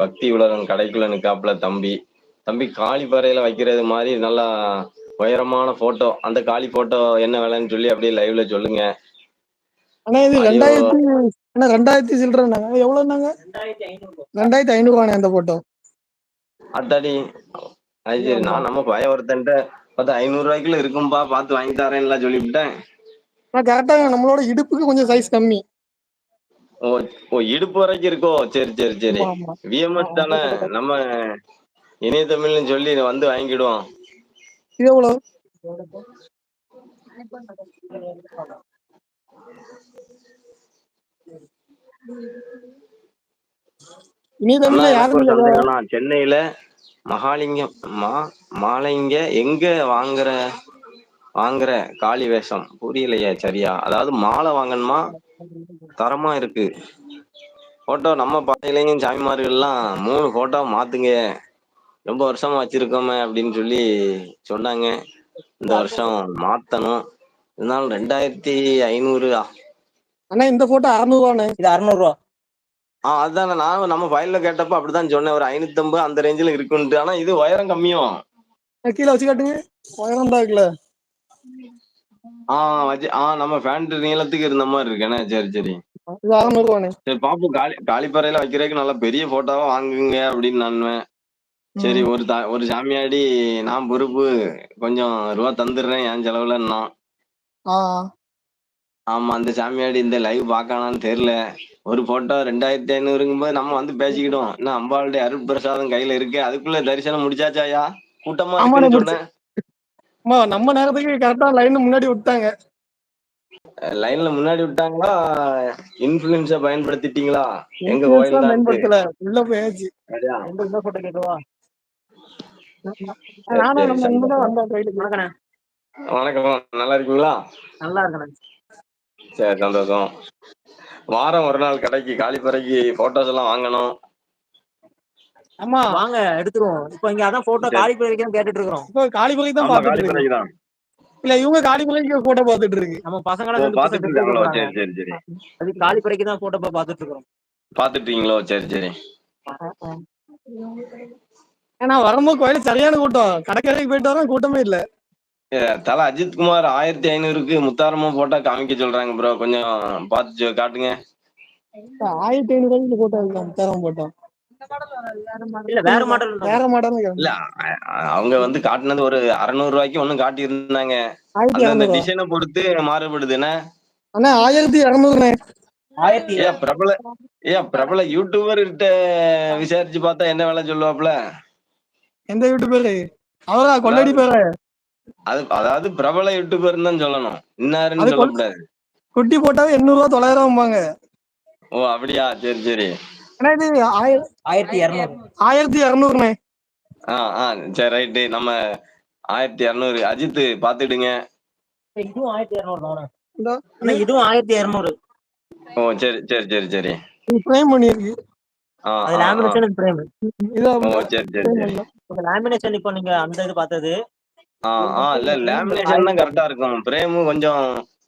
பக்தி உலகம் கடைக்குள்ள நிக்காப்புல தம்பி. தம்பி காளிப்பாறையில வைக்கிறது மாதிரி நல்லா உயரமான போட்டோ அந்த காளி போட்டோ என்ன விலைன்னு சொல்லி அப்படியே லைவ்ல சொல்லுங்க. ஆனா இது. ரெண்டாயிரத்தி ஆனா ரெண்டாயிரத்தி சில்லறனாங்க எவ்வளவுனாங்க ரெண்டாயிரத்தி ஐநூறுவானே அந்த போட்டோ அத்தாடி அது சரி நான் நம்ம பய ஒருத்தன்ட்ட பார்த்தா ஐநூறு ரூபாய்க்குள்ள இருக்கும்பா பார்த்து வாங்கி தரேன்லாம் சொல்லிவிட்டேன். ஆனா கரெக்டா நம்மளோட இடுப்புக்கு கொஞ்சம் சைஸ் கம்மி. ஓ ஓ இடுப்பு வரைக்கும் இருக்கோ சரி சரி சரி. விஎம்எஸ் தானே? நம்ம இணைய தமிழ்னு சொல்லி வந்து வாங்கிடுவோம். இது எவ்வளவு சென்னையில மகாலிங்கம் மா மாலைங்க எங்க வாங்குற வாங்குற காளி வேஷம்? புரியலையே சரியா. அதாவது மாலை வாங்கணுமா? தரமா இருக்கு. போட்டோ நம்ம பாதையிலையும் சாமிமார்கள்லாம் மூணு போட்டோ மாத்துங்க. ரொம்ப வருஷமா வச்சிருக்கோமே அப்படின்னு சொல்லி சொன்னாங்க. இந்த வருஷம் மாத்தணும். இருந்தாலும் ரெண்டாயிரத்தி ஐநூறு ஆனா இந்த போட்டோ அறுநூறுவானே இது அறுநூறு ரூபா ஆ அதுதானே நான் நம்ம ஃபைல்ல கேட்டப்ப அப்படிதான் சொன்னேன். ஒரு ஐநூத்தம்பது அந்த ரேஞ்சில் இருக்குன்ட்டு. ஆனா இது உயரம் கம்மியும். கீழே வச்சு காட்டுங்க. உயரம் தான் இருக்குல்ல. நம்ம பேண்ட் நீளத்துக்கு இருந்த மாதிரி இருக்கேனே சரி சரி. சரி பாப்போம். காலி காலிப்பாறையில வைக்கிறதுக்கு நல்ல பெரிய போட்டோவா வாங்குங்க அப்படின்னு நானுவேன் சரி ஒரு த ஒரு சாமியாடி நான் பொறுப்பு கொஞ்சம் ரூபா தந்துடுறேன். என் செலவுலன்னா. ஆ. ஆமா அந்த சாமியாடி இந்த லைவ் பார்க்கானான்னு தெரியல. ஒரு போட்டோ ரெண்டாயிரத்தி ஐநூறுங்கும் போது நம்ம வந்து பேசிக்கிடுவோம் இன்னும் அம்பாளுடைய அருள் பிரசாதம் கையில இருக்கு அதுக்குள்ள தரிசனம் முடிச்சாச்சாயா கூட்டமா இருக்குன்னு. சொன்னேன். அம்மா நம்ம நேரத்துக்கு கரெக்டா லைன் முன்னாடி விட்டாங்க. லைன்ல முன்னாடி விட்டாங்களா? இன்ஃபுளுன்ஸ பயன்படுத்திட்டீங்களா? எங்க கோயில் பயன்படுத்தல. உள்ள போயாச்சு. போட்டோ கேட்கவா நானும் நம்ம இங்க வந்தோம் கோயிலுக்கு. வணக்கண்ணே. வணக்கம் நல்லா இருக்கீங்களா? நல்லா இருக்கண்ணே. சரி சந்தோஷம். வாரம் ஒரு நாள் கடைக்கு காலிப்பறைக்கு போட்டோஸ் எல்லாம் வாங்கணும். ஆமா. வாங்க எடுத்துருவோம். இப்போ இங்க அதான் போட்டோ. காலி வரைக்கும் கேட்டுட்டு இருக்கிறோம் இப்போ காளிமலைக்கு தான் ஆமா பாத்துட்டு இருக்கு காலிப்பறைக்கு தான் இல்ல இவங்க காளிமலைக்கு போட்டோ பாத்துட்டு இருக்கு. நம்ம ரெண்டு பாத்துட்டு இருக்காங்களோ? இருக்காங்க. சரி சரி சரி. அது காலி வரைக்கும் தான் போட்டோ பாத்துட்டு இருக்கிறோம் பாத்துட்டீங்களோ சரி சரி. ஏன்னா வரும்போது கோயில சரியான கூட்டம். கடற்கரைக்கு போயிட்டு வரோம் கூட்டமே இல்ல. தல அஜித் குமார் ஆயிரத்தி ஐநூறுக்கு முத்தாரமா போட்டா காமிக்க சொல்றாங்க ப்ரோ கொஞ்சம் பார்த்து சொ- காட்டுங்க. ஆயிரத்தி ஐநூறு ரூபாய்க்கு போட்டோ இருக்கலாம் தரம் போட்டோம் வேற மாடல் வேற மாடல் இல்ல அவங்க வந்து காட்டுனது ஒரு அறுநூறு ரூபாய்க்கு ஒண்ணும் காட்டி இருந்தாங்க அந்த இரநூறு டிசைனை பொறுத்து மாறுபடுது என்ன? அண்ணா ஆயிரத்தி பிரபல பிரபல யூடியூபர் கிட்ட விசாரிச்சு பார்த்தா என்ன வேலை சொல்லுவாப்ல எந்த வீட்டு பேரு அவரா கொள்ளடி பேரு? அது அதாவது பிரபல யூடியூபர் தான் சொல்லணும். இன்னாருன்னு சொல்லக்கூடாது. குட்டி போட்டாவே எண்ணூறு ரூபா தொள்ளாயிரம் ஓ அப்படியா? சரி சரி. ஆனா இது ஆயிரத்தி இரநூறு. ஆயிரத்தி இரநூறுண்ணே. ஆ ஆ சரி ரைட்டு. நம்ம ஆயிரத்தி இரநூறு. அஜித் பாத்துடுங்க இதுவும் ஆயிரத்தி இரநூறு இதுவும் ஆயிரத்தி ஓ சரி சரி சரி சரி. ஃப்ரேம் பண்ணிருக்கு. அது. லேமினேஷன் ஃப்ரேம் இது ஓ சரி சரி சரி. லேமினேஷன் இப்போ நீங்க அந்த இது பார்த்தது. ஆ ஆ இல்ல லேமினேஷன் தான் கரெக்டா இருக்கும். பிரேமு கொஞ்சம்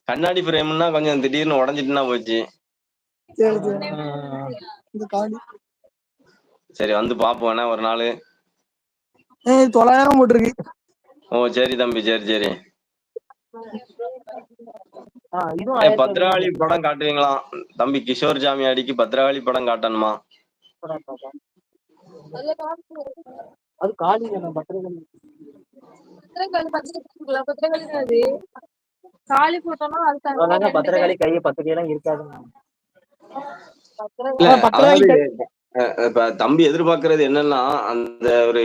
கண்ணாடி பிரேம்னா கொஞ்சம் திடீர்னு உடஞ்சிட்டுனா போச்சு. இந்த காடி சரி வந்து பாப்போம். என்ன ஒரு நாள்? ஏய், தொள்ளாயிரம் போட்டிருக்கு. ஓ சரி தம்பி சரி சரி. பத்ராவளி படம் காட்டுவீங்களாம் தம்பி கிஷோர் ஜாமி அடிக்கு பத்ராவளி படம் காட்டணுமா? அது வேணும் பத்திரகாளி காளி போட்டோம்னா அது பத்திரகாளி கை பத்திரிகைலாம் இருக்காது இப்ப தம்பி எதிர்பார்க்கறது என்னன்னா அந்த ஒரு.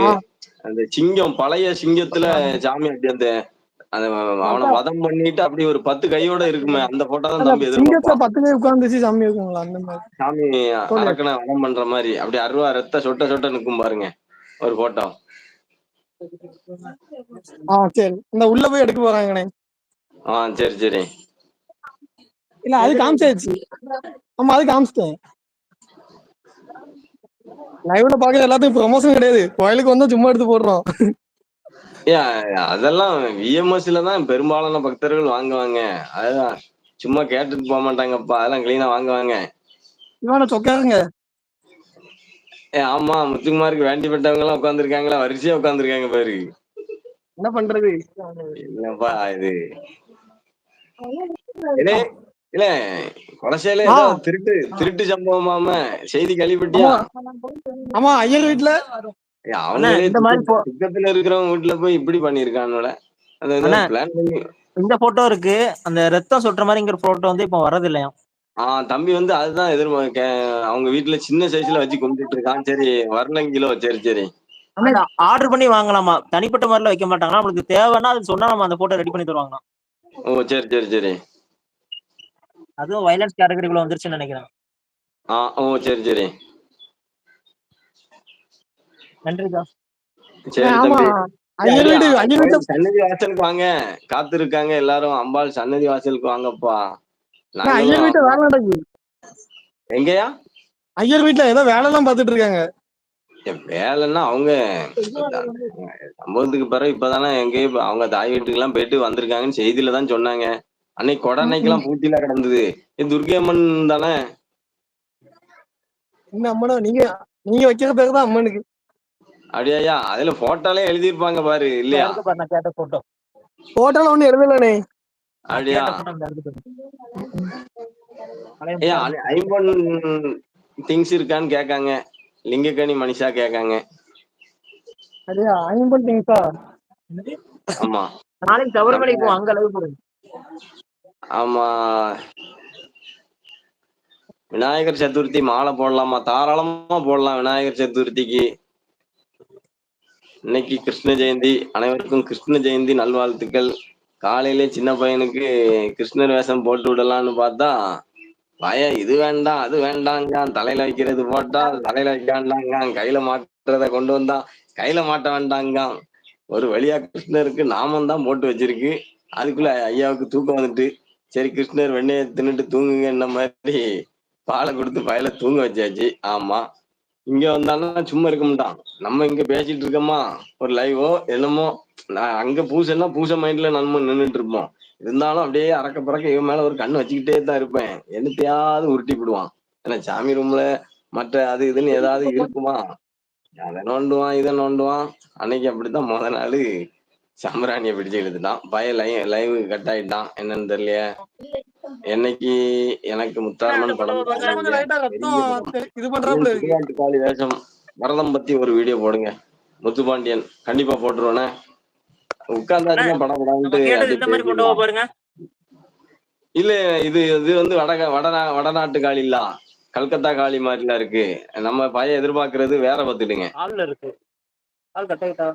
அந்த சிங்கம் பழைய சிங்கத்துல சாமி அப்படி அந்த அவனை வதம் பண்ணிட்டு அப்படி ஒரு பத்து கையோட இருக்குமே அந்த போட்டோ தான் தம்பி எதிர்பார்ப்பான். பத்து பேர் உட்கார்ந்துச்சு சாமி இருக்குங்களா அந்த மாதிரி. சாமி. அரக்கனை வதம் பண்ற மாதிரி அப்படி அருவா ரத்த சொட்ட சொட்ட நிக்கும் பாருங்க ஒரு போட்டோ ஆ சரி. இந்த உள்ள போய் எடுக்க போறாங்கண்ணே ஆ சரி சரி. இல்ல அது காமிச்சாச்சு. ஆமா அது காமிச்சிட்டேன். லைவ்ல பாக்குற எல்லாத்துக்கும் ப்ரொமோஷன் கிடையாது. கோயிலுக்கு வந்தா சும்மா எடுத்து போடுறோம். அதெல்லாம் விஎம்எஸ்ல தான் பெரும்பாலான பக்தர்கள் வாங்குவாங்க. அதுதான். சும்மா கேட்டுட்டு போக மாட்டாங்கப்பா. அதெல்லாம் கிளீனா வாங்குவாங்க. இவன சொக்காருங்க. ஏ ஆமா முத்துக்குமாருக்கு வேண்டிப்பட்டவங்க எல்லாம் உட்காந்துருக்காங்களா வரிசையா உட்காந்துருக்காங்க பாரு. என்ன பண்றது? என்னப்பா இது? இல்ல கொலசையில திருட்டு திருட்டு சம்பவமாம செய்தி கேள்விப்பட்டியா ஆமா. ஐயர் வீட்டுல இந்த மாதிரி போ- பக்கத்துல இருக்கிறவங்க வீட்டுல போய் இப்படி பண்ணிருக்கானுல அது ஏதோ அண்ணா. பிளான் பண்ணி இந்த போட்டோ இருக்கு. அந்த ரத்தம் சொட்டுற மாதிரிங்கிற போட்டோ வந்து இப்போ வரது இல்லையா ஆஹ் தம்பி வந்து அதுதான் எதிர்பார்க்க அவங்க வீட்டுல சின்ன சைஸ்ல வச்சு கும்பிட்டு இருக்கான். சரி வரலங்கிலோ சரி சரி. ஆர்டர் பண்ணி வாங்கலாமா? தனிப்பட்ட முறையில வைக்க மாட்டாங்களா? நம்மளுக்கு தேவைன்னா அது சொன்னா நம்ம அந்த போட்டோ ரெடி பண்ணி தருவாங்களாம். ஓ சரி சரி சரி. அதுவும் வைலன்ஸ் கேட்டகரிக்குள்ள வந்துருச்சுன்னு நினைக்கிறேன். ஆ ஓ சரி சரி. நன்றிக்கா சரி சன்னதி வாசலுக்கு வாங்க. காத்து இருக்காங்க எல்லாரும். அம்பாள் சன்னதி வாசலுக்கு வாங்கப்பா. ஐயர் வீட்டுல நாங்களும் வேலை நடக்குது எங்கயா? ஐயர் வீட்டுல ஏதோ வேலை எல்லாம் பாத்துட்டு இருக்காங்க வேலைன்னா அவங்க சம்பவத்துக்கு பிறகு இப்பதானே எங்கேயும் அவங்க தாய் வீட்டுக்கு எல்லாம் போயிட்டு வந்திருக்காங்கன்னு செய்தியில தான் சொன்னாங்க. அன்னைக்கு கொடனைக்கு எல்லாம் கிடந்தது. இது துர்க்கை அம்மன் தானே? இந்த அம்மனோ நீங்க நீங்க வைக்கிற பேரு தான் அம்மனுக்கு. அப்படியா அதுல போட்டோலே எழுதியிருப்பாங்க பாரு இல்லையா? நான் கேட்ட போட்டோ போட்டோல ஒண்ணு எழுதலனே அப்படியா ஏ பழைய ஐம்பொன் திங்ஸ் இருக்கான்னு கேட்காங்க. லிங்கக்கணி மனிஷா கேட்காங்க. சரியா ஐம்பன் திங்ஸா ஆமா. நாளைக்கு சபரிமலைக்கு போ அங்க அளவு போடுங்க ஆமா. விநாயகர் சதுர்த்தி மாலை போடலாமா? தாராளமா போடலாம் விநாயகர் சதுர்த்திக்கு. இன்னைக்கு கிருஷ்ண ஜெயந்தி. அனைவருக்கும் கிருஷ்ண ஜெயந்தி நல்வாழ்த்துக்கள். காலையிலே சின்ன பையனுக்கு கிருஷ்ணர் வேஷம் போட்டு விடலாம்னு பார்த்தா பய இது வேண்டாம் அது வேண்டாங்க தலையில வைக்கிறது போட்டா தலையில வைக்க வேண்டாங்க கையில மாட்டுறத கொண்டு வந்தா கையில மாட்ட வேண்டாங்க ஒரு வழியா கிருஷ்ணருக்கு நாமம் தான் போட்டு வச்சிருக்கு. அதுக்குள்ள ஐயாவுக்கு தூக்கம் வந்துட்டு சரி கிருஷ்ணர் வெண்ணையை தின்னுட்டு தூங்குங்க இந்த மாதிரி? பாலை கொடுத்து பயல தூங்க வச்சாச்சு. ஆமா. இங்க வந்தாலும் சும்மா இருக்க மாட்டான். நம்ம இங்க பேசிட்டு இருக்கோமா? ஒரு லைவோ என்னமோ? நான் அங்க பூசைன்னா பூசை மைண்ட்ல நம்ம நின்னுட்டு இருப்போம். இருந்தாலும் அப்படியே அறக்க பறக்க இவன் மேல ஒரு கண்ணு வச்சுக்கிட்டே தான் இருப்பேன். என்னத்தையாவது உருட்டி விடுவான் ஏன்னா சாமி ரூம்ல மற்ற அது இதுன்னு ஏதாவது இருக்குமா? அதை நோண்டுவான் இதை நோண்டுவான். அன்னைக்கு அப்படித்தான் முத நாள். சாம்பிராணியை பிடிச்சு இழுத்துட்டான். பய லைவ் லைவ் கட் ஆயிட்டான். என்னன்னு தெரியலையே. என்னைக்கு எனக்கு முத்தாரம்மன் படம் காளி வேஷம். வரதம் பத்தி ஒரு வீடியோ போடுங்க. முத்துப்பாண்டியன் கண்டிப்பா போட்டுருவேனே. உட்கார்ந்தாச்சுன்னா படம் நம்ம கேட்டது இந்த மாதிரி போட்டோவா படம் பாருங்க இல்ல இது இது வந்து வடக வடநா வடநாட்டு காளி இல்ல. கல்கத்தா காளி மாதிரிலாம் இருக்கு. நம்ம பையன் எதிர்பார்க்கறது வேற பார்த்துடுங்க ஆள்ல இருக்கு ஆள் கட் ஆயிட்டா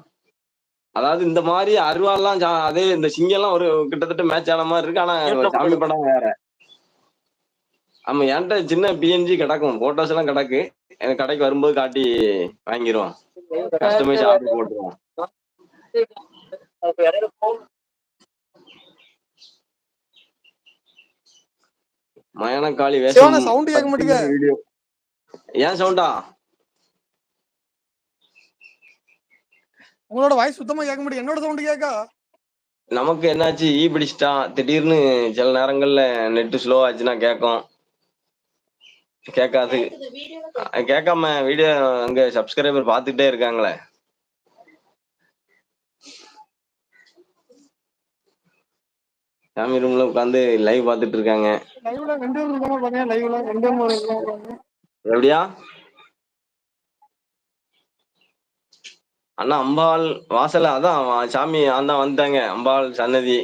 அதாவது இந்த மாதிரி அருவாலாம் அதே இந்த சிங்கம்லாம் ஒரு கிட்டத்தட்ட மேட்ச் ஆன மாதிரி இருக்கு. ஆனா சாமி படம் வேற. ஆமா என்கிட்ட சின்ன பிஎன்ஜி கிடக்கும். போட்டோஸ் எல்லாம் கிடக்கு. எனக்கு கடைக்கு வரும்போது காட்டி வாங்கிடுவோம் கஸ்டமைஸ் ஆர்டர் phone மயானக்காளி சிவனா, வேஷம் sound கேட்க மாட்டேங்குது. வீடியோ. ஏன் சவுண்டா உங்களோட வாய்ஸ் சுத்தமா கேட்க முடியும். என்னோட சவுண்ட் கேட்கா? நமக்கு என்னாச்சு? ஈ பிடிச்சிட்டா திடீர்னு சில நேரங்கள்ல நெட் ஸ்லோ ஆச்சுன்னா கேட்கும். கேட்காது. கேட்காம வீடியோ அங்க சப்ஸ்கிரைபர் பார்த்துட்டே இருக்காங்களே. சாமி ரூம்ல உட்காந்து லைவ் பார்த்துட்டு இருக்காங்க. லைவ்ல ரெண்டு பேரும் இருக்காம பாருங்க. லைவ்ல ரெண்டு பேரும் இருக்காம பாருங்க. எப்படியா? அண்ணா அம்பாள் வாசல்ல அதான் சாமி அதான் வந்துட்டாங்க அம்பாள் சன்னதி.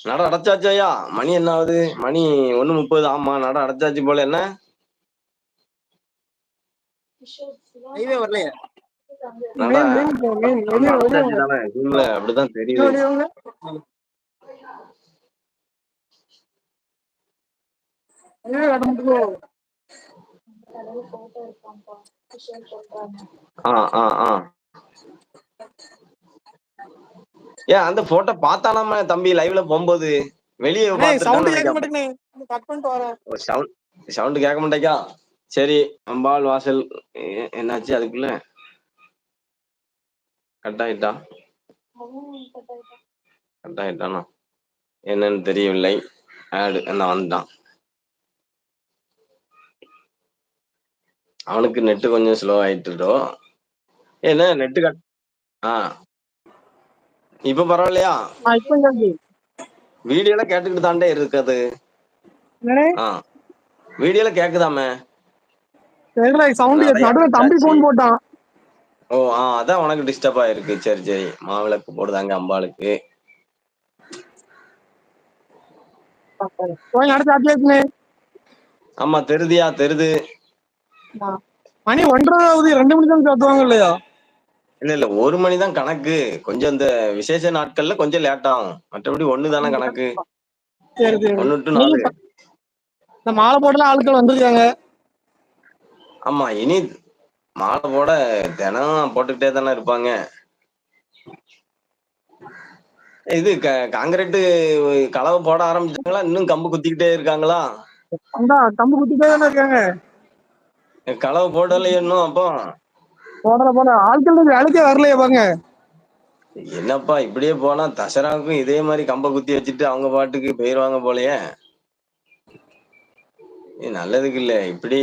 நட அடைச்சாச்சு ஐயா மணி என்ன ஆகுது? மணி ஒண்ணு முப்பது ஆமா நட அடைச்சாச்சு போல என்ன? அப்படிதான் தெரியுது. ஏன் அந்த போட்டோ பார்த்தானாம தம்பி லைவ்ல போகும்போது. வெளியே கேட்க வரேன். சவுண்ட் சவுண்ட் கேட்க மாட்டேக்கா சரி அம்பாள் வாசல் என்னாச்சு அதுக்குள்ள? கட் ஆயிட்டா? கட் ஆயிட்டானா? என்னன்னு தெரியவில்லை. ஆடு என்ன வந்துட்டான் அவனுக்கு நெட்டு கொஞ்சம் ஸ்லோ ஆயிட்டுடோ என்ன நெட்டு கட் ஆ. இப்ப பரவாயில்லையா? வீடியோல கேட்டுக்கிட்டு தாண்டே இருக்குது வீடியோல கேக்குதாமே? தம்பி. போன் போட்டான். ஓ ஆ அதான் உனக்கு டிஸ்டர்ப் ஆயிருக்கு. சரி சரி. மாவிளக்கு போடுதாங்க அம்பாளுக்கு. ஆமா தெரிதியா தெரிது. மணி ஒன்றரை ஆகுது ரெண்டு மணி தான் சாத்துவாங்க இல்லையா? இல்ல இல்ல ஒரு மணி தான் கணக்கு. கொஞ்சம் இந்த விசேஷ நாட்கள்ல கொஞ்சம் லேட் ஆகும். மற்றபடி ஒண்ணு தானே கணக்கு. டு நாலு. ப- இந்த மாலை போட்டுலாம் ஆட்கள் வந்திருக்காங்க. ஆமா இனி மாலை போட தினம் போட்டுக்கிட்டே தானே இருப்பாங்க. இது க- காங்கிரீட்டு கலவை போட ஆரம்பிச்சாங்களா? இன்னும் கம்பு குத்திக்கிட்டே இருக்காங்களா? கம்பு குத்திட்டே தானே இருக்காங்க. கலவை போடலையே இன்னும் அப்போ. போடல போட ஆட்கள் வேலைக்கே வரலையே பாங்க என்னப்பா இப்படியே போனா தசராவுக்கும் இதே மாதிரி கம்ப குத்தி வச்சுட்டு அவங்க பாட்டுக்கு போயிருவாங்க போலயே. நல்லதுக்கு இல்ல. இப்படி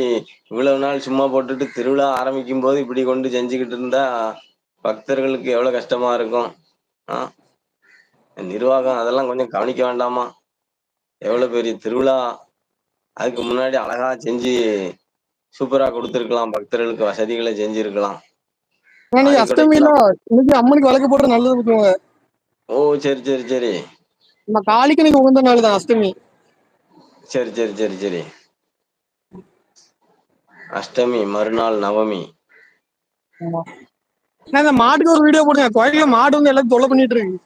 இவ்வளவு நாள் சும்மா போட்டுட்டு திருவிழா ஆரம்பிக்கும் போது இப்படி கொண்டு செஞ்சுக்கிட்டு இருந்தா பக்தர்களுக்கு எவ்வளவு கஷ்டமா இருக்கும். நிர்வாகம் அதெல்லாம் கொஞ்சம் கவனிக்க வேண்டாமா? எவ்வளவு பெரிய திருவிழா. அதுக்கு முன்னாடி அழகா செஞ்சு சூப்பரா கொடுத்துருக்கலாம். பக்தர்களுக்கு வசதிகளை செஞ்சிருக்கலாம். அஷ்டமியில இன்னைக்கு அம்மனுக்கு விளக்கு போட்டு நல்லது பண்ணுவாங்க ஓ சரி சரி சரி. நம்ம காளிக்கு இன்னைக்கு உகந்த நாள் தான் அஷ்டமி. சரி சரி சரி சரி. அஷ்டமி மறுநாள் நவமி. நான் இந்த மாட்டுக்கு ஒரு வீடியோ போடுங்க. கோயில்ல மாடு வந்து எல்லாத்தையும் தொல்லை பண்ணிட்டு இருக்கு.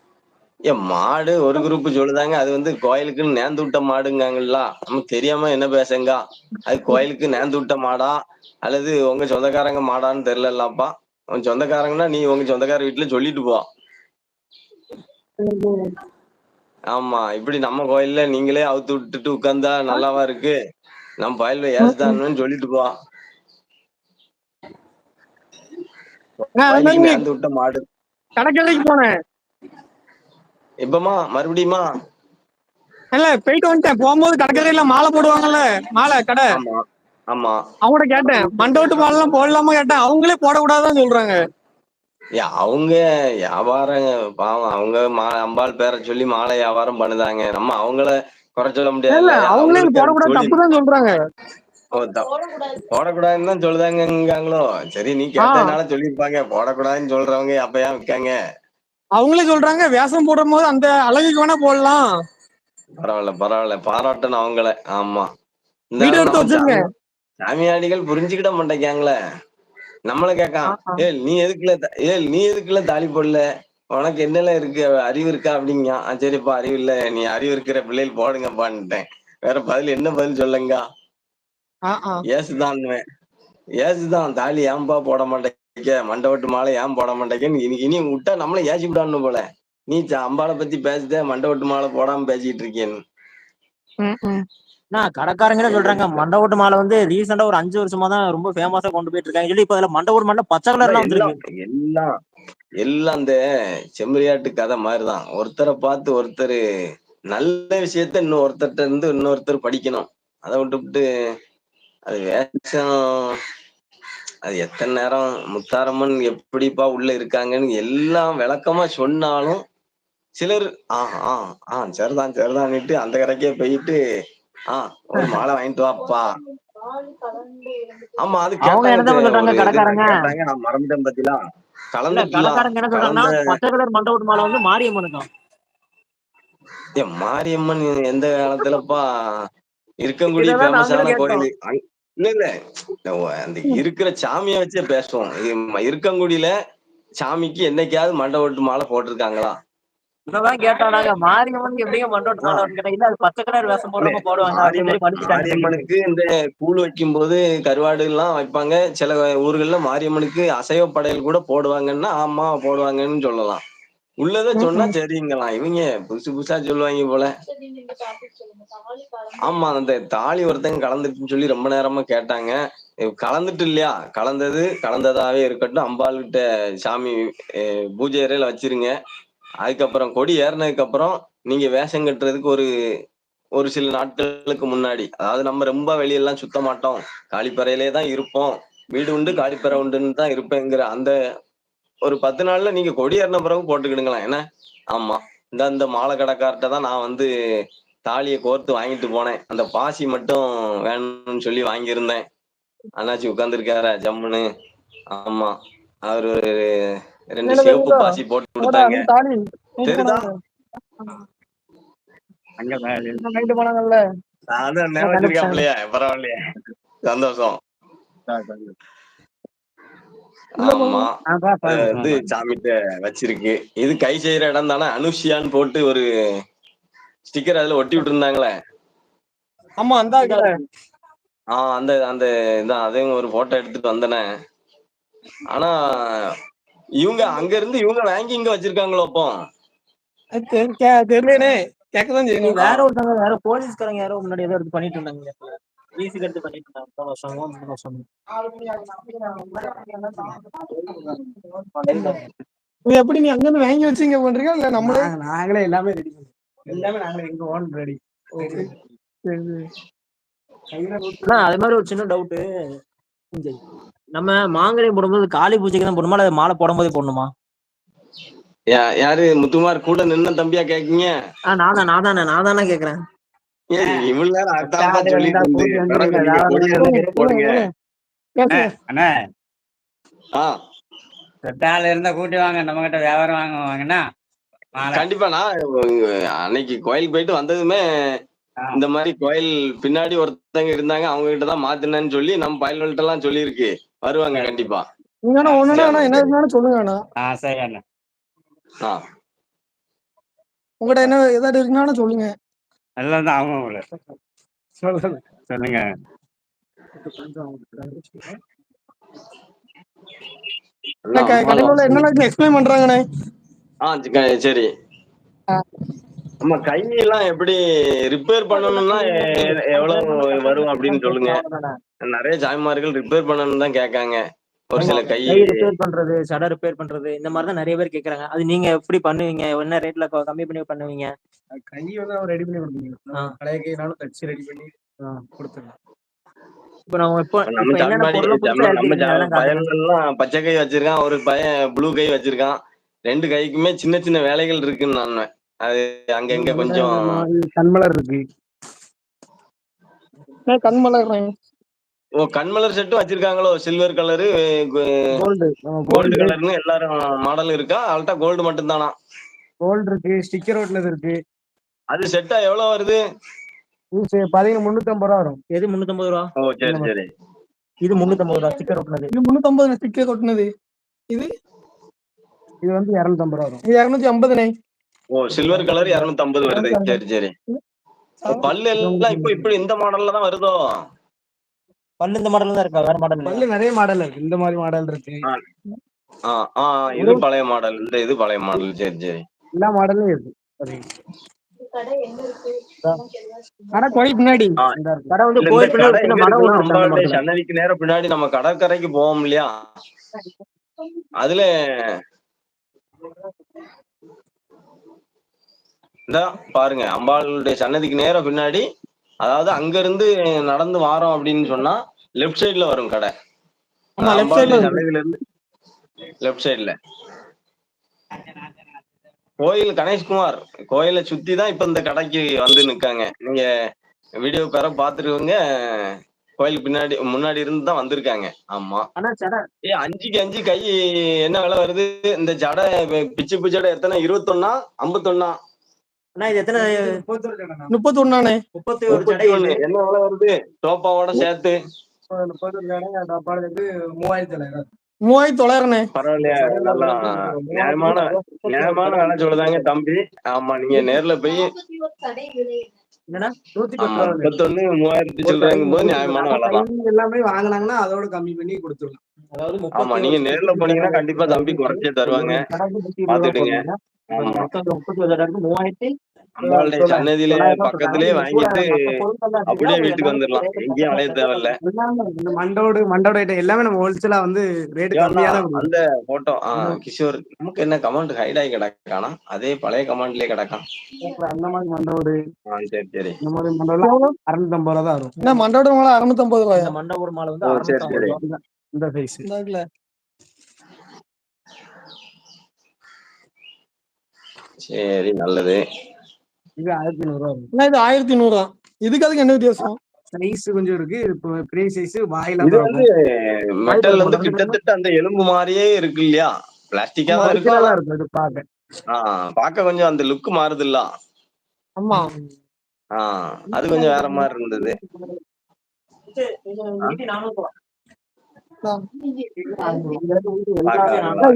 ஏன் மாடு ஒரு குரூப் சொல்லுதாங்க அது வந்து கோயிலுக்குன்னு நேர்ந்து விட்ட மாடுங்காங்கல்ல நமக்கு தெரியாம என்ன பேசுங்க? அது கோயிலுக்கு நேர்ந்து விட்ட மாடா? அல்லது உங்க சொந்தக்காரங்க மாடான்னு தெரியலப்பா உன் சொந்தக்காரங்கன்னா நீ உங்க சொந்தக்கார வீட்டுல சொல்லிட்டு போ. ஆமா. இப்படி நம்ம கோயில்ல நீங்களே அவுத்து விட்டுட்டு உட்கார்ந்தா நல்லாவா இருக்கு? நம்ம கோயில்ல ஏசுதான்னு சொல்லிட்டு போ. நேர்ந்து விட்ட மாடு. கடைக்கடைக்கு போனேன். இப்பமா மறுபடியுமா? இல்ல போயிட்டு வந்துட்டேன். போகும்போது கடற்கரையில மாலை போடுவாங்கல்ல? மாலை கடை. ஆமா ஆமா. அவங்கள்ட்ட கேட்டேன். மண்டபத்து மாலை எல்லாம் போடலாமா கேட்டேன். அவங்களே போடக்கூடாதுன்னு சொல்றாங்க. அவங்க வியாபாரம் பாவம் அவங்க அம்பாள் பேரை சொல்லி மாலை வியாபாரம் பண்ணுதாங்க. நம்ம அவங்கள குறை சொல்ல முடியாது. அவங்களே போடக்கூடாது தொழில். தப்பு தான் சொல்றாங்க போடக்கூடாதுன்னு தான் சொல்லுதாங்கங்களோ சரி நீ கேட்டதுனால சொல்லியிருப்பாங்க. போடக்கூடாதுன்னு சொல்றவங்க அப்பயா இருக்காங்க அவங்களே சொல்றாங்க வேஷம் போடும் போது அந்த அழகுக்கு வேணா போடலாம். பரவாயில்ல பரவாயில்ல. பாராட்டணும் அவங்கள. ஆமா. வீடியோ எடுத்து சாமி- சாமியாடிகள் புரிஞ்சுக்கிட மாட்டேங்காங்களே நம்மள கேட்கான் ஏய் நீ எதுக்குல ஏய் நீ எதுக்குல தாலி போடல? உனக்கு என்னெல்லாம் இருக்கு? அறிவு இருக்கா? அப்படிங்க. சரிப்பா அறிவு இல்ல. நீ அறிவு இருக்கிற பிள்ளைகள் போடுங்கப்பான்ட்டேன் வேற பதில் என்ன பதில் சொல்லுங்க. ஏசுதான் ஏசுதான். தாலி ஏன்பா போட மாட்டேங்க மண்டபட்டு மாலை ஏன் போட மாட்டேங்கன்னு இனி இனி விட்டா நம்மள ஏசி விடான்னு போல. நீ அம்பாளை பத்தி பேசுத மண்டபட்டு மாலை போடாம பேசிட்டு இருக்கேன்னு கடைக்காரங்களே சொல்றாங்க மண்டபோட்டு மாலை வந்து ரீசெண்டா ஒரு அஞ்சு வருஷமா தான் ரொம்ப ஃபேமஸா கொண்டு போயிட்டு இருக்காங்க சொல்லி இப்ப அதுல மண்டபோட்டு மாலை பச்சை கலர்லாம் எல்லாம் வந்துருக்கு. எல்லாம் எல்லாம் அந்த செம்மறியாட்டு கதை மாதிரிதான். ஒருத்தரை பார்த்து ஒருத்தர் நல்ல விஷயத்த இன்னும் ஒருத்தர்ட்ட இருந்து இன்னொருத்தர் படிக்கணும். அதை விட்டுவிட்டு அது வேஷம். அது எத்தனை நேரம் முத்தாரம்மன் எப்படிப்பா உள்ள இருக்காங்கன்னு எல்லாம் விளக்கமா சொன்னாலும் சிலர் ஆ ஆ ஆ சரிதான் சரிதான்னுட்டு அந்த கடைக்கே போயிட்டு ஆ ஒரு மாலை வாங்கிட்டு வாப்பா. ஆமா அது கேட்டாங்க நான் மறந்துட்டேன் பத்திலாம் கலந்த மாரியம்மனுக்கும் மாரியம்மன் எந்த காலத்துலப்பா இருக்கங்குடி ஃபேமஸான. கோயில்? இல்ல இல்ல. அந்த இருக்கிற சாமியை வச்சே பேசுவோம். இருக்கங்குடியில சாமிக்கு என்னைக்காவது மாலை போட்டிருக்காங்களா? மாரியம்மனுக்கு எப்படிங்க மண்டபோட்டு மாலை வரும்னு கேட்டா இல்ல அது பச்சை கலர் வேஷம் போடுறவங்க போடுவாங்க. அப்படின்னு சொல்லி மாரியம்மன் படிச்சுட்டாங்க சொல்லி. மாரியம்மனுக்கு இந்த கூழ் வைக்கும் போது கருவாடு எல்லாம் வைப்பாங்க. சில ஊர்கள்ல மாரியம்மனுக்கு அசைவ படையல் கூட போடுவாங்கன்னா ஆமா போடுவாங்கன்னு சொல்லலாம். உள்ளத சொன்னா சரிங்களாம். இவங்க புதுசு புதுசா சொல்லுவாங்க போல. ஆமா அந்த தாலி ஒருத்தங்க கலந்துட்டுன்னு சொல்லி ரொம்ப நேரமா கேட்டாங்க. கலந்துட்டு இல்லையா? கலந்தது கலந்ததாவே இருக்கட்டும். அம்பாள் கிட்ட சாமி பூஜை அறையில வச்சிருங்க. அதுக்கப்புறம் கொடி ஏறினதுக்கு அப்புறம் நீங்க வேஷம் கட்டுறதுக்கு ஒரு ஒரு சில நாட்களுக்கு முன்னாடி அதாவது நம்ம ரொம்ப வெளியெல்லாம் சுத்த மாட்டோம் காளிப்பறையிலே தான் இருப்போம். வீடு உண்டு காலிப்பறை உண்டுன்னு தான் இருப்பேங்கிற அந்த ஒரு பத்து நாள்ல நீங்க கொடி ஏறின பிறகு போட்டுக்கிடுங்களேன். என்ன? ஆமா. இந்த அந்த மாலை கடைக்கார்ட்ட தான் நான் வந்து தாலியை கோர்த்து வாங்கிட்டு போனேன். அந்த பாசி மட்டும் வேணும்னு சொல்லி வாங்கியிருந்தேன். அண்ணாச்சி உட்கார்ந்துருக்காரா ஜம்முன்னு. ஆமா. அவர் ஒரு ரெண்டு சிவப்பு. பாசி போட்டு போடா, கொடுத்தாங்க. தெரியுதா? அதான் பரவாயில்லையே. சந்தோஷம். வந்து சாமிகிட்ட வச்சிருக்கு. இது கை செய்யற இடம் தானே? அனுஷியான்னு போட்டு ஒரு ஸ்டிக்கர் அதுல ஒட்டி விட்டுருந்தாங்களே. ஆமா அந்த. ஆஹ் அந்த அந்த இதான் அதையும் ஒரு போட்டோ எடுத்துட்டு வந்தனே. ஆனா இவங்க அங்க இருந்து இவங்க வாங்கி இங்க வச்சிருக்காங்களோ அப்போ? தெரியலனே கேட்கதான் செய்யணும். வேற ஒருத்தவங்க வேற போலீஸ்காரங்க யாரோ முன்னாடி ஏதோ எடுத்து பண்ணிட்டு இருந்தாங்க. ஈஸிக்கு எடுத்து பண்ணிட்டு வருஷமோ மூணு வருஷமோ. இது எப்படி நீ அங்க இருந்து வாங்கி வச்சு இங்க பண்றீங்க இல்ல நம்மளே? நாங்க- நாங்களே எல்லாமே ரெடி எல்லாமே நாங்களே எங்க ஓன் ரெடி அது மாதிரி ஒரு சின்ன டவுட்டு நம்ம மாங்கல்யம் போடும்போது காளி பூஜைக்கு தான் போடணுமா? இல்ல மாலை போடும்போதே போடணுமா? யா- யாரு முத்துமார் கூட நின்ன தம்பியா கேக்கீங்க ஆ நான் தான் நான் தானே நான் தானே கேக்குறேன். இவ்வளவு நேரம் அதான் சொல்லிட்டு இருந்தா இருந்து. கூட்டி வந்து பிறகு நீங்க யாராவது கொடியை வந்து எடுத்து போடுங்க. பேசுங்க. அண்ணா ஆ. தொட்டால இருந்தா கூட்டி வாங்க நம்ம கிட்ட வியாபாரம் வாங்க வாங்கினா கண்டிப்பா நான் உங்க அன்னைக்கு கோயிலுக்கு போயிட்டு வந்ததுமே. இந்த மாதிரி கோயில் பின்னாடி ஒருத்தங்க இருந்தாங்க அவங்க கிட்ட தான் மாத்தினேன்னு சொல்லி நம்ம பயல்கள்ட்ட எல்லாம் சொல்லியிருக்கு. வருவாங்க கண்டிப்பா. என்ன சொல்லுங்க உங்கள்ட்ட என்ன ஏதாவது இருக்குனாலும் சொல்லுங்க. எல்லாம் தான் உங்களை சொல்லுங்க. எக்ஸ்பிளைன் பண்றாங்கண்ணே? ஆ சரி. நம்ம கையெல்லாம் எப்படி ரிப்பேர் பண்ணணும்னா எவ்வளவு வரும் அப்படின்னு சொல்லுங்க. நிறைய சாய்மார்கள் ரிப்பேர் பண்ணணும் தான் கேட்காங்க. ஒரு சில கை ரிப்பேர் பண்றது சடை ரிப்பேர் பண்றது இந்த மாதிரி தான் நிறைய பேர் கேக்குறாங்க. அது நீங்க எப்படி பண்ணுவீங்க? என்ன ரேட்ல கம்மி பண்ணி பண்ணுவீங்க? கை வந்து ரெடி பண்ணி கொடுப்பீங்க. பழைய கைனாலும் தச்சு ரெடி பண்ணி இப்ப நம்ம இப்போ நம்ம பச்சை கை வச்சிருக்கான் ஒரு பையன் ப்ளூ கை வச்சிருக்கான். ரெண்டு கைக்குமே சின்ன சின்ன வேலைகள் இருக்குன்னு நான் அது அங்கங்க கொஞ்சம் கண்மலர் இருக்கு. நான் கண் மலர்றேன் ஓ கண்மலர் செட்டும் வச்சிருக்காங்களோ? சில்வர் கலரு கோல்டு கோல்டு கலர்னு எல்லாரும் மாடல் இருக்கா? அவள்கிட்ட கோல்டு மட்டும் தானா கோல்டு இருக்கு ஸ்டிக்கர் ஓட்டுனது இருக்கு. அது செட்டா எவ்வளவு வருது? பாத்தீங்கன்னா முன்னூத்தம்பது ரூபா வரும். எது முன்னூத்தம்பது ரூபா? ஓ சரி சரி. இது முன்னூத்தம்பது ரூபா ஸ்டிக்கர் ஒட்டினது இது முன்னூத்தம்பது ஸ்டிக்கர் கொட்டினது இது? இது வந்து இருநூத்தம்பது ரூபா வரும். இது இரநூத்தி ஐம்பதுண்ணே ஓ சில்வர் கலர் இருநூத்தி ஐம்பது வருது. சரி சரி. பல்லு எல்லாம் இப்ப இப்படி இந்த மாடல்ல தான் வருதோ? பல்லு இந்த மாடல் தான் இருக்கா? வேற மாடல் பல்லு நிறைய மாடல் இருக்கு. இந்த மாதிரி மாடல் இருக்கு. ஆ. ஆ இது பழைய மாடல் இந்த இது பழைய மாடல். சரி சரி. எல்லா மாடலும் இருக்கு. கடை கோயில் பின்னாடி. கடை வந்து கோயில் பின்னாடி. சன்னதிக்கு நேரம் பின்னாடி நம்ம கடற்கரைக்கு போவோம் இல்லையா? அதுல பாருங்க அம்பாளுடைய சன்னதிக்கு நேரம் பின்னாடி அதாவது அங்க இருந்து நடந்து வாரோம் அப்படின்னு சொன்னா லெஃப்ட் சைடுல வரும் கடை. லெஃப்ட் சைடுல கோயில் கணேஷ்குமார் கோயிலை சுத்தி தான் இப்ப இந்த கடைக்கு வந்து நிக்காங்க. நீங்க வீடியோ பேர பாத்துருவீங்க கோயிலுக்கு பின்னாடி முன்னாடி இருந்து தான் வந்திருக்காங்க. ஆமா. ஏ அஞ்சுக்கு அஞ்சு கை என்ன விலை வருது? இந்த ஜடை பிச்சு பிச்சடை எத்தனை? இருபத்தொன்னா? ஐம்பத்தொன்னா? அண்ணா இது எத்தனை முப்பத்தி ஒண்ணாண்ணே முப்பத்தி ஒரு ஜடை முப்பத்தி என்ன விலை வருது? டோப்பாவோட சேர்த்து. மூவாயிரத்தி தொள்ளாயிரம். மூவாயிரத்தி தொள்ளாயிரண்ணே பரவாயில்லையா? நல்லா நியாயமான நியாயமான விலை சொல்லுதாங்க தம்பி. ஆமா நீங்க நேர்ல போய் முப்பத்தொன்னு மூவாயிரத்தி சில்லறைங்கும் போது நியாயமான விலை எல்லாமே வாங்கினாங்கன்னா அதோட கம்மி பண்ணி கொடுத்துடலாம். அதாவது ஆமா முப்பத்தி நீங்க நேர்ல போனீங்கன்னா கண்டிப்பா தம்பி குறைச்சே தருவாங்க. முப்பத்தி ஒரு ஜடை மூவாயிரத்தி அம்பாளுடைய சன்னதியில பக்கத்திலே வாங்கிட்டு அப்படியே வீட்டுக்கு வந்துடலாம். எங்கேயும் அலைய தேவையில்ல. இந்த மண்டோடு மண்டோட ஐட்டம் எல்லாமே நம்ம ஹோல்சேலா வந்து ரேட் கம்மியா தான் கொடுக்குறோம். அந்த போட்டோ கிஷோர் நமக்கு என்ன கமெண்ட் ஹைட் ஆகி கிடக்கானா? அதே பழைய கமெண்ட்லயே கிடக்கான். அந்த மாதிரி மண்டோடு சரி சரி. இந்த மாதிரி மண்டோட அறுநூத்தம்பது ரூபா தான் வரும். என்ன மண்டோட மேல அறுநூத்தம்பது ரூபாயா? இந்த மண்டபம் மாலை வந்து சரி, சரி. ரூபா. இந்த சைஸ் சரி நல்லது. இது ஆயிரத்தி அண்ணா இது ஆயிரத்தி நூறு இதுக்கு அதுக்கு என்ன வித்தியாசம்? சைஸ் கொஞ்சம் இருக்கு. இப்போ பெரிய சைஸ் வாயில இது வந்து மெட்டல் வந்து கிட்டத்தட்ட அந்த எலும்பு மாதிரியே இருக்கு இல்லையா? பிளாஸ்டிக்கா தான் இருக்கும் இது பார்க்க. ஆஹ் பார்க்க கொஞ்சம் அந்த லுக் மாறுது இல்ல ஆமா. ஆஹ் அது கொஞ்சம் வேற மாதிரி இருந்தது.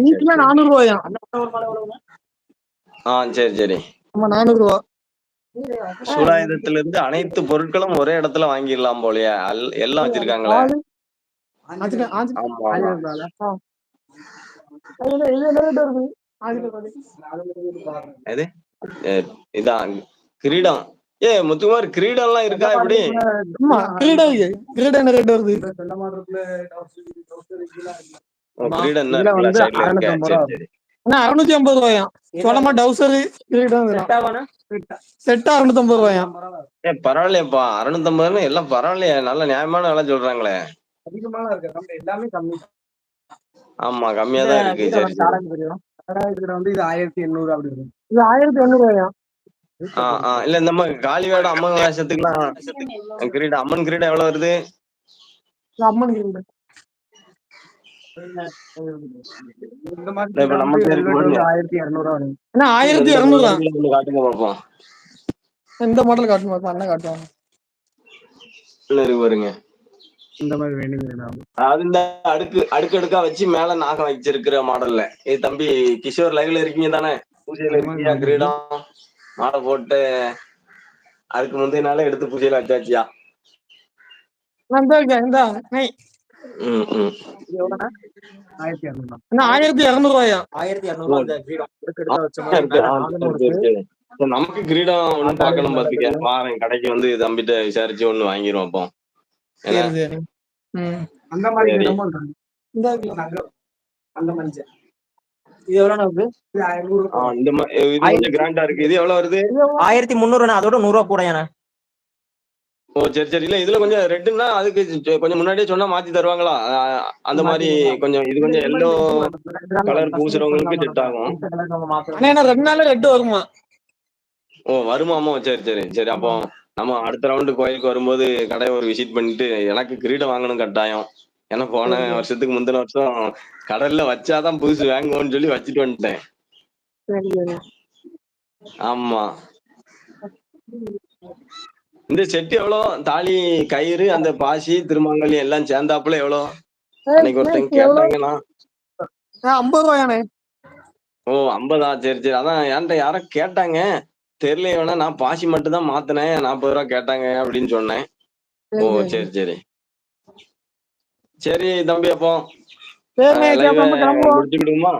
வீட்டுல நானூறு ரூபாயா ஆஹ் சரி சரி. ஆமா நானூறு ரூபா சூலாயுதத்துல இருந்து அனைத்து பொருட்களும் ஒரே இடத்துல வாங்கிடலாம் போலயே. எல்லாம் வச்சிருக்காங்களே. இதான் கிரீடம். ஏ முத்துக்குமார் கிரீடம் எல்லாம் இருக்கா என்ன ரேட் வருது? ஓ, கிரீடம் அண்ணா அறுநூத்தி ஐம்பது ரூபாயா? சொலமா டவுசர்? செட்டா அறுநூத்தி ஐம்பது ரூபாயா? ஏ பரவாயில்லையப்பா. அறுநூத்தம்பதுன்னு எல்லாம் பரவாயில்லையே. நல்ல நியாயமான விலை சொல்றாங்களே. அதிகமான இருக்கு. நம்ம எல்லாமே கம்மி. ஆமா கம்மியா தான் இருக்கு. சரி வந்து இது ஆயிரத்தி எண்ணூறு அப்படி இது ஆயிரத்தி எண்ணூறு ரூபாயா? ஆ ஆ. இல்ல நம்ம காளிவேட அம்மன் வேஷத்துக்குலாம் கிரீடம் அம்மன் கிரீடம் எவ்வளவு வருது? அம்மன் கிரீடம் இந்த மாதிரி இப்ப நம்ம வந்து பேருக்கு velvet வந்து வந்து- ஆயிரத்தி இரநூறு காட்டுங்க இந்த மாடல் காட்டுவாங்க. இருக்கு பாருங்க. இந்த மாதிரி வேணும் அது இந்த அடுக்கு அடுக்கு அடுக்கா வச்சு மேல நாகம் வச்சிருக்கிற மாடல்ல ஏ தம்பி கிஷோர் லைவ்ல இருக்கீங்க தானே? பூஜையில இருக்கீங்க கிரீடம்? மாலை போட்டு அதுக்கு முந்தைய நாளே எடுத்து பூஜையில வச்சாச்சியா? ஆயிரத்தி இரநூறு அண்ணா ஆயிரத்தி இரநூறு மாதிரி நமக்கு கிரீடம் ஒண்ணு பார்க்கணும் பாத்துக்க வாரேன் கடைக்கு வந்து தம்பிட்ட விசாரிச்சு ஒண்ணு வாங்கிருவோம் அப்போ அந்த மாதிரி. அந்த மஞ்சள் இது எவ்வளவு இந்த இது கிராண்டா இருக்கு இது எவ்வளவு வருது ஆயிரத்தி முந்நூறு அதோட நூறு ரூபா கூட ஓ சரி சரி. இல்ல இதுல கொஞ்சம் ரெட்டுன்னா அதுக்கு கொஞ்சம் முன்னாடியே சொன்னா மாத்தி தருவாங்களா? அந்த மாதிரி கொஞ்சம் இது கொஞ்சம் எல்லோ கலர் பூசுறவங்களுக்கு செட் ஆகும். என்ன ரெண்டு நாள்ல ரெட்டு வருமா? ஓ வருமாமோ சரி சரி சரி. அப்போ நம்ம அடுத்த ரவுண்டு கோயிலுக்கு வரும்போது கடையை ஒரு விசிட் பண்ணிட்டு எனக்கு கிரீடம் வாங்கணும் கட்டாயம். ஏன்னா போன வருஷத்துக்கு முந்தின வருஷம் கடல்ல வச்சாதான் புதுசு வாங்குவோம்னு சொல்லி வச்சுட்டு வந்துட்டேன். ஆமா. இந்த செட்டு எவ்வளோ? தாலி கயிறு அந்த பாசி திருமாங்கலி எல்லாம் சேர்ந்தாப்புல எவ்வளோ? அன்னைக்கு ஒருத்தங்க கேட்டாங்கன்னா. ஐம்பது ஓ ஐம்பதா? சரி சரி. அதான் என்கிட்ட யாரோ கேட்டாங்க. தெரியல வேணா நான் பாசி மட்டும் தான் மாத்தினேன். நாற்பது ரூபா கேட்டாங்க அப்படின்னு சொன்னேன். ஓ சரி சரி. சரி தம்பி அப்போ. முடிச்சுக்கிடுமா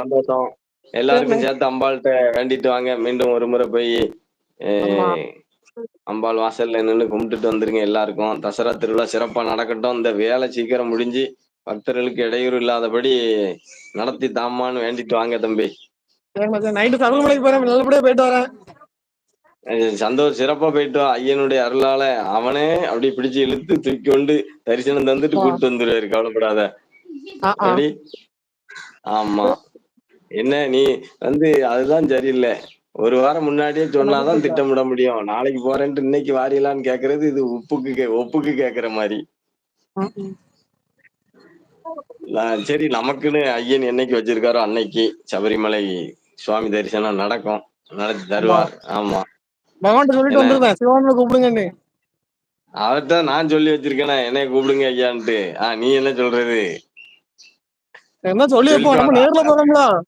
சந்தோஷம். எல்லாருக்கும் சேர்த்து அம்பாள்கிட்ட வேண்டிட்டு வாங்க. மீண்டும் ஒரு முறை போய். அம்பாள் வாசல்ல நின்று கும்பிட்டுட்டு வந்துருங்க எல்லாருக்கும். தசரா திருவிழா சிறப்பா நடக்கட்டும். இந்த வேலை சீக்கிரம் முடிஞ்சு பக்தர்களுக்கு இடையூறு இல்லாதபடி நடத்தி தாமான்னு வேண்டிட்டு வாங்க தம்பி. நைட்டு சபரிமலைக்கு போறேன். நல்லபடியா போயிட்டு வரேன். சந்தோஷ் சிறப்பா போயிட்டு ஐயனுடைய அருளால அவனே அப்படி பிடிச்சு இழுத்து தூக்கி கொண்டு தரிசனம் தந்துட்டு. கூப்பிட்டு வந்துருவாரு. கவலைப்படாத. ஆமா. என்ன நீ வந்து அதுதான் சரியில்லை. ஒரு வாரம் முன்னாடியே சொன்னாதான் திட்டமிட முடியும். நாளைக்கு போறேன்ட்டு இன்னைக்கு வாரியலான்னு கேக்குறது இது உப்புக்கு கே- ஒப்புக்கு கேக்குற மாதிரி. சரி நமக்குன்னு ஐயன் என்னைக்கு வச்சிருக்காரோ அன்னைக்கு சபரிமலை சுவாமி தரிசனம் நடக்கும். நடத்தி தருவார். ஆமா. பகவான்கிட்ட சொல்லிட்டு என்ன? வந்துருந்தேன் சிவகாமில கூப்பிடுங்கன்னு. அவர்கிட்ட நான் சொல்லி வச்சிருக்கேனே என்னைய கூப்பிடுங்க ஐயான்ட்டு. ஆஹ் நீ என்ன சொல்றது? என்ன சொல்லி வைப்போம்? நம்ம நேர்ல போறோம்ல.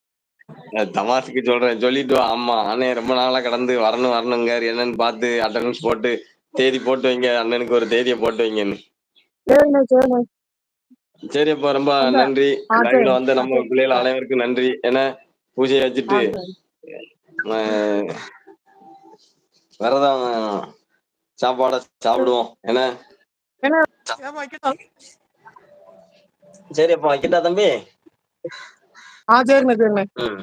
தமாசுக்கு சொல்றேன். சொல்லிட்டு ஆமா அண்ணே ரொம்ப நாளா கடந்து வரணும் வரணுங்காரு என்னன்னு பார்த்து அட்டண்டன்ஸ் போட்டு தேதி போட்டு வைங்க அண்ணனுக்கு ஒரு தேதியை போட்டு வைங்கன்னு. சரி அப்ப ரொம்ப. நன்றி. லைவ்ல வந்த நம்ம பிள்ளைகள் அனைவருக்கும் நன்றி. ஏன்னா பூஜையை வச்சுட்டு விரதம் சாப்பாட சாப்பிடுவோம். என்ன? சரி அப்ப வைக்கட்டா தம்பி? ஆ சரிண்ணே சரிண்ணே ம்